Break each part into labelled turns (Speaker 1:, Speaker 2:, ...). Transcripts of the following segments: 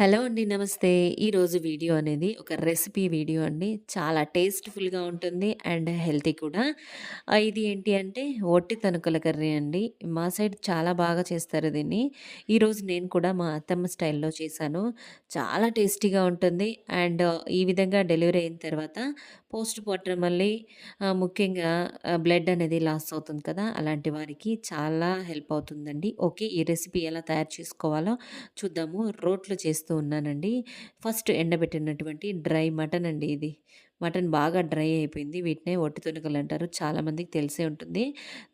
Speaker 1: Hello అండి. నమస్తే. ఈరోజు వీడియో అనేది ఒక రెసిపీ వీడియో అండి. చాలా టేస్ట్‌ఫుల్‌గా ఉంటుంది. అండ్ హెల్తీ కూడా. ఇది ఏంటి అంటే ఒట్టి తనుకల కర్రీ అండి. మా సైడ్ చాలా బాగా చేస్తారు దీన్ని. ఈరోజు నేను కూడా మా అత్తమ్మ స్టైల్‌లో చేశాను. చాలా టేస్టీగా ఉంటుంది. అండ్ ఈ విధంగా డెలివరీ అయిన తర్వాత పోస్ట్ పార్టం మళ్ళీ ముఖ్యంగా బ్లడ్ అనేది లాస్ అవుతుంది కదా! అలాంటి వారికి చాలా హెల్ప్ అవుతుందండి. ఓకే. ఈ రెసిపీ ఎలా తయారు చేసుకోవాలో చూద్దాము. రోట్లో చేస్తూ ఉన్నానండి. ఫస్ట్ ఎండబెట్టినటువంటి డ్రై మటన్ అండి ఇది. మటన్ బాగా డ్రై అయిపోయింది. వీటినే ఒట్టి తునుకలు అంటారు. చాలామందికి తెలిసే ఉంటుంది.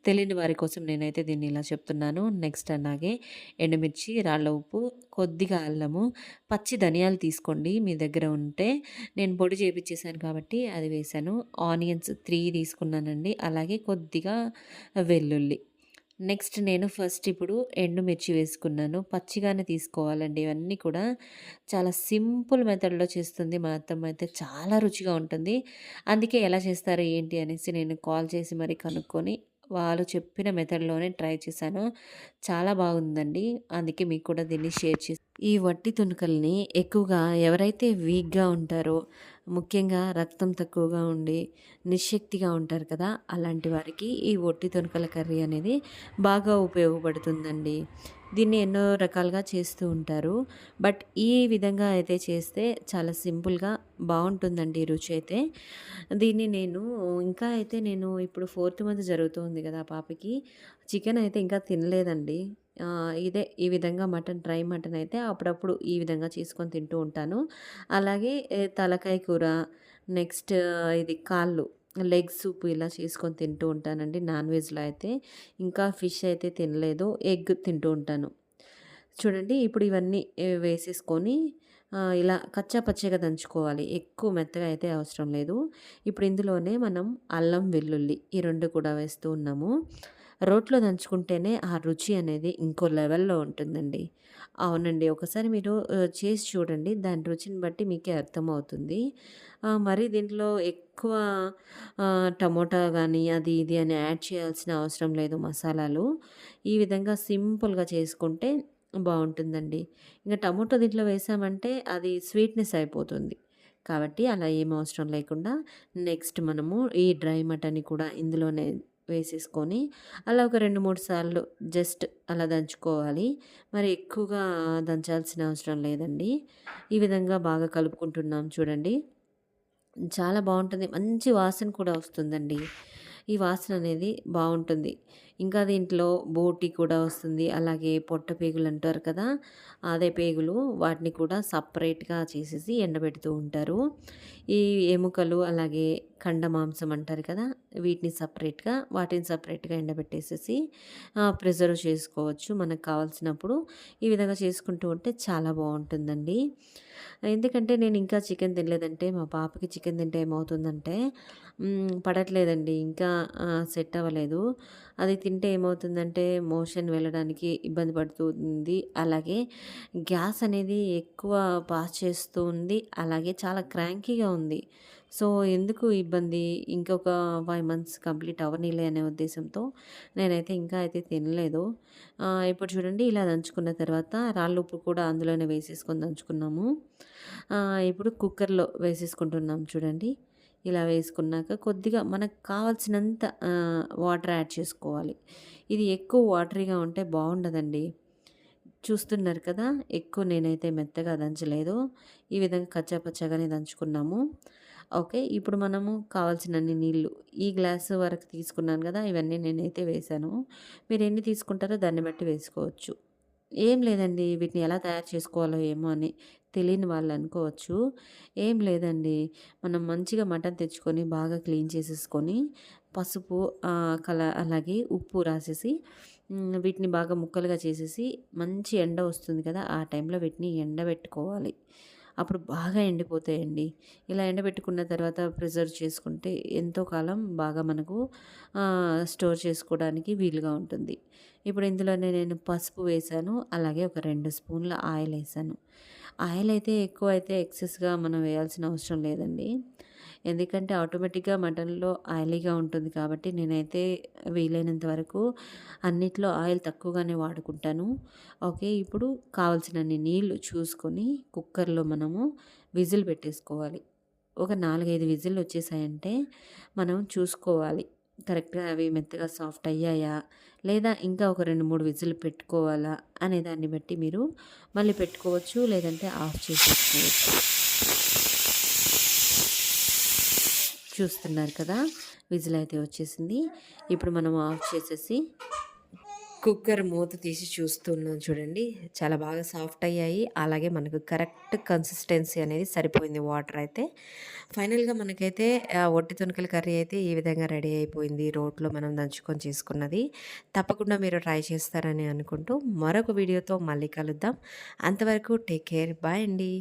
Speaker 1: తెలియని వారి కోసం నేనైతే దీన్ని ఇలా చెప్తున్నాను. నెక్స్ట్ అలాగే ఎండుమిర్చి, రాళ్ళ ఉప్పు, కొద్దిగా అల్లము, పచ్చి ధనియాలు తీసుకోండి మీ దగ్గర ఉంటే. నేను పొడి చేపించేసాను కాబట్టి అది వేశాను. ఆనియన్స్ త్రీ తీసుకున్నానండి. అలాగే కొద్దిగా వెల్లుల్లి. నెక్స్ట్ నేను ఫస్ట్ ఇప్పుడు ఎండుమిర్చి వేసుకున్నాను. పచ్చిగానే తీసుకోవాలండి ఇవన్నీ కూడా. చాలా సింపుల్ మెథడ్‌లో చేస్తుంది మా అత్తమ్మ అయితే చాలా రుచిగా ఉంటుంది. అందుకే ఎలా చేస్తారు ఏంటి అనేసి నేను కాల్ చేసి మరి కనుక్కొని వాళ్ళు చెప్పిన మెథడ్‌లోనే ట్రై చేశాను. చాలా బాగుందండి. అందుకే మీకు కూడా దీన్ని షేర్ చేసి ఈ వట్టి తునకల్ని ఎక్కువగా ఎవరైతే వీక్‌గా ఉంటారో, ముఖ్యంగా రక్తం తక్కువగా ఉండి, నిశ్శక్తిగా ఉంటారు కదా! అలాంటి వారికి ఈ ఒట్టి తొనకల కర్రీ అనేది బాగా ఉపయోగపడుతుందండి. దీన్ని ఎన్నో రకాలుగా చేస్తూ ఉంటారు. బట్ ఈ విధంగా అయితే చేస్తే చాలా సింపుల్‌గా బాగుంటుందండి రుచి అయితే. దీన్ని నేను ఇంకా అయితే నేను ఇప్పుడు ఫోర్త్ మంత్ జరుగుతుంది కదా పాపకి. చికెన్ అయితే ఇంకా తినలేదండి. ఇదే ఈ విధంగా మటన్ డ్రై మటన్ అయితే అప్పుడప్పుడు ఈ విధంగా చేసుకొని తింటూ ఉంటాను. అలాగే తలకాయ కూర, నెక్స్ట్ ఇది కాళ్ళు, లెగ్ సూప్ ఇలా చేసుకొని తింటూ ఉంటానండి నాన్ వెజ్‌లో అయితే. ఇంకా ఫిష్ అయితే తినలేదు. ఎగ్ తింటూ ఉంటాను. చూడండి ఇప్పుడు ఇవన్నీ వేసేసుకొని ఇలా కచ్చా పచ్చిగా దంచుకోవాలి. ఎక్కువ మెత్తగా అయితే అవసరం లేదు. ఇప్పుడు ఇందులోనే మనం అల్లం, వెల్లుల్లి ఈ రెండు కూడా వేస్తూ ఉన్నాము. రోట్లో దంచుకుంటేనే ఆ రుచి అనేది ఇంకో లెవెల్‌లో ఉంటుందండి. అవునండి. ఒకసారి మీరు చేసి చూడండి. దాని రుచిని బట్టి మీకే అర్థమవుతుంది. ఆహ్, మరి దీంట్లో ఎక్కువ టమోటా కానీ అది ఇది అని యాడ్ చేయాల్సిన అవసరం లేదు మసాలాలు. ఈ విధంగా సింపుల్‌గా చేసుకుంటే బాగుంటుందండి ఇంకా టమోటా దీంట్లో వేసామంటే అది స్వీట్‌నెస్ అయిపోతుంది. కాబట్టి అలా ఏం అవసరం లేకుండా నెక్స్ట్ మనము ఈ డ్రై మటన్ కూడా ఇందులోనే వేసేసుకొని అలా ఒక 2, 3 సార్లు జస్ట్ అలా దంచుకోవాలి. మరి ఎక్కువగా దంచాల్సిన అవసరం లేదండి. ఈ విధంగా బాగా కలుపుకుంటున్నాం చూడండి. చాలా బాగుంటుంది మంచి వాసన కూడా వస్తుందండి. ఈ వాసన అనేది బాగుంటుంది ఇంకా దీంట్లో బోటి కూడా వస్తుంది. అలాగే పొట్ట పేగులు అంటారు కదా! అదే పేగులు వాటిని కూడా సపరేట్గా చేసేసి ఎండబెడుతూ ఉంటారు. ఈ ఎముకలు అలాగే కండ మాంసం అంటారు కదా! వీటిని సపరేట్గా వాటిని సపరేట్గా ఎండబెట్టేసేసి ప్రిజర్వ్ చేసుకోవచ్చు. మనకు కావాల్సినప్పుడు ఈ విధంగా చేసుకుంటూ ఉంటే చాలా బాగుంటుందండి ఎందుకంటే నేను ఇంకా చికెన్ తినలేదంటే మా పాపకి చికెన్ తింటే ఏమవుతుందంటే పడట్లేదండి. ఇంకా సెట్ అవ్వలేదు. అది తింటే ఏమవుతుందంటే మోషన్ వెళ్ళడానికి ఇబ్బంది పడుతుంది. అలాగే గ్యాస్ అనేది ఎక్కువ పాస్ చేస్తూ ఉంది. అలాగే చాలా క్రాంకీగా ఉంది. సో, ఎందుకు ఇబ్బంది ఇంకొక ఫైవ్ మంత్స్ కంప్లీట్ అవ్వనీలే అనే ఉద్దేశంతో నేనైతే ఇంకా అయితే తినలేదు. ఇప్పుడు చూడండి ఇలా దంచుకున్న తర్వాత రాళ్ళు ఉప్పు కూడా అందులోనే వేసేసుకొని దంచుకున్నాము. ఇప్పుడు కుక్కర్‌లో వేసేసుకుంటున్నాం చూడండి. ఇలా వేసుకున్నాక కొద్దిగా మనకు కావాల్సినంత వాటర్ యాడ్ చేసుకోవాలి. ఇది ఎక్కువ వాటరీగా ఉంటే బాగుండదండి చూస్తున్నారు కదా! ఎక్కువ నేనైతే మెత్తగా దంచలేదు. ఈ విధంగా కచ్చా పచ్చాగానే దంచుకున్నాము. ఓకే. ఇప్పుడు మనము కావాల్సినన్ని నీళ్ళు ఈ గ్లాసు వరకు తీసుకున్నాను కదా! ఇవన్నీ నేనైతే వేశాను. మీరు ఎన్ని తీసుకుంటారో దాన్ని బట్టి వేసుకోవచ్చు. ఏం లేదండి వీటిని ఎలా తయారు చేసుకోవాలో ఏమో అని తెలియని వాళ్ళు అనుకోవచ్చు. ఏం లేదండి. మనం మంచిగా మటన్ తెచ్చుకొని బాగా క్లీన్ చేసేసుకొని పసుపు కల అలాగే ఉప్పు రాసేసి వీటిని బాగా ముక్కలుగా చేసేసి మంచి ఎండ వస్తుంది కదా! ఆ టైంలో వీటిని ఎండబెట్టుకోవాలి. అప్పుడు బాగా ఎండిపోతాయండి. ఇలా ఎండబెట్టుకున్న తర్వాత ప్రిజర్వ్ చేసుకుంటే ఎంతో కాలం బాగా మనకు స్టోర్ చేసుకోవడానికి వీలుగా ఉంటుంది. ఇప్పుడు ఇందులోనే నేను పసుపు వేసాను అలాగే ఒక రెండు స్పూన్ల ఆయిల్ వేసాను ఆయిల్ అయితే ఎక్కువ అయితే ఎక్సెస్‌గా మనం వేయాల్సిన అవసరం లేదండి. ఎందుకంటే ఆటోమేటిక్‌గా మటన్‌లో ఆయిలీగా ఉంటుంది కాబట్టి నేనైతే వీలైనంత వరకు అన్నిట్లో ఆయిల్ తక్కువగానే వాడుకుంటాను. ఓకే. ఇప్పుడు కావాల్సినన్ని నీళ్ళు చూసుకొని కుక్కర్‌లో మనము విజిల్ పెట్టేసుకోవాలి. ఒక 4, 5 విజిల్లు వచ్చేసాయంటే మనం చూసుకోవాలి. కరెక్ట్‌గా అవి మెత్తగా సాఫ్ట్ అయ్యాయా? లేదా ఇంకా ఒక 2, 3 విజిల్లు పెట్టుకోవాలా? అనే దాన్ని బట్టి మీరు మళ్ళీ పెట్టుకోవచ్చు. లేదంటే ఆఫ్ చేసేసుకోవచ్చు. చూస్తున్నారు కదా! విజిల్ అయితే వచ్చేసింది. ఇప్పుడు మనం ఆఫ్ చేసేసి కుక్కర్ మూత తీసి చూస్తున్నాను చూడండి. చాలా బాగా సాఫ్ట్ అయ్యాయి. అలాగే మనకు కరెక్ట్ కన్సిస్టెన్సీ అనేది సరిపోయింది వాటర్ అయితే. ఫైనల్‌గా మనకైతే ఒట్టి తునకల కర్రీ అయితే ఈ విధంగా రెడీ అయిపోయింది. రోట్లో మనం దంచుకొని చేసుకున్నది. తప్పకుండా మీరు ట్రై చేస్తారని అనుకుంటూ మరొక వీడియోతో మళ్ళీ కలుద్దాం. అంతవరకు టేక్ కేర్. బాయ్ అండి.